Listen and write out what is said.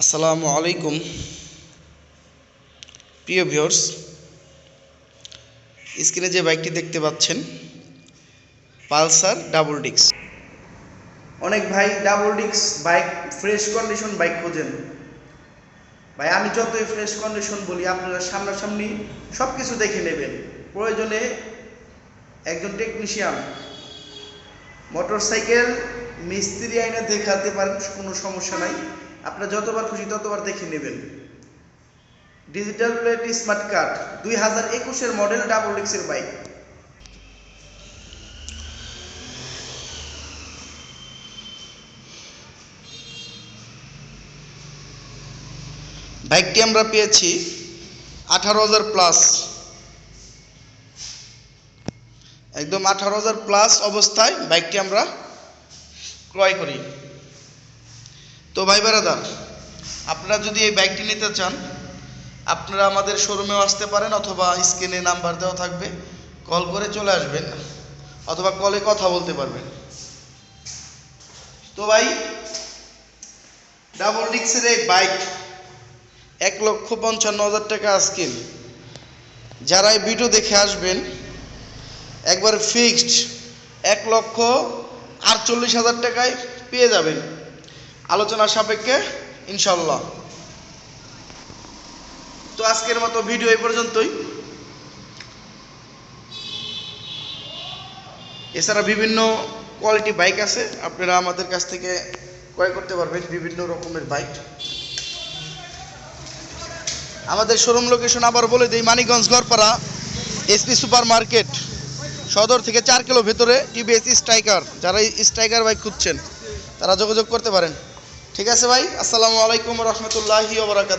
আসসালামু আলাইকুম। প্রিয় ভিউয়ার্স, স্ক্রিনে যে বাইকটি দেখতে পাচ্ছেন, পালসার ডাবল ডিক্স অনেক ভাই, ডাবল ডিক্স বাইক, ফ্রেশ কন্ডিশন বাইক খোঁজেন। ভাই, আমি যতই ফ্রেশ কন্ডিশন বলি, আপনারা সামনাসামনি সব কিছু দেখে নেবেন। প্রয়োজনে একজন টেকনিশিয়ান, মোটরসাইকেল মিস্ত্রি আইনে দেখাতে পারেন, কোনো সমস্যা নাই। আপনারা যতবার খুশি ততবার দেখে নেবেন। ডিজিটাল প্লেট, স্মার্ট কার্ড, দুই হাজার একুশের মডেল ডাবল ডিক্সের বাইক। বাইকটি আমরা পেয়েছি আঠারো হাজার প্লাস। একদম আঠারো হাজার প্লাস অবস্থায় বাইকটি আমরা ক্রয় করি। তো ভাই বেড়াদার আপনারা যদি এই বাইকটি নিতে চান, আপনারা আমাদের শোরুমেও আসতে পারেন অথবা স্ক্রিনে নাম্বার দেওয়া থাকবে। কল করে চলে আসবেন, অথবা কলে কথা বলতে পারবেন। তো ভাই ডাবল ডিক্সের এই বাইক এক লক্ষ পঞ্চান্ন হাজার টাকা আজকিন যারা এই ভিডিও দেখে আসবেন, একবার ফিক্সড এক লক্ষ আটচল্লিশ হাজার টাকায় পেয়ে যাবেন। আলোচনা সাপেক্ষে ইনশাল্লাহ তো আজকের মতো ভিডিও এই পর্যন্তই। এছাড়া বিভিন্ন কোয়ালিটি বাইক আছে, আপনারা আমাদের কাছ থেকে ক্রয় করতে পারবেন বিভিন্ন রকমের বাইক আমাদের শোরুম লোকেশন আবার বলে দিই, Manikganj Garpara SP super market সদর থেকে চার কিলো ভেতরে টিভিএস স্ট্রাইকার যারা স্ট্রাইকার বাইক খুঁজছেন, তারা যোগাযোগ করতে পারেন। ঠিক আছে ভাই? আসসালামু আলাইকুম রহমতুল্লাহি ওবরাকাত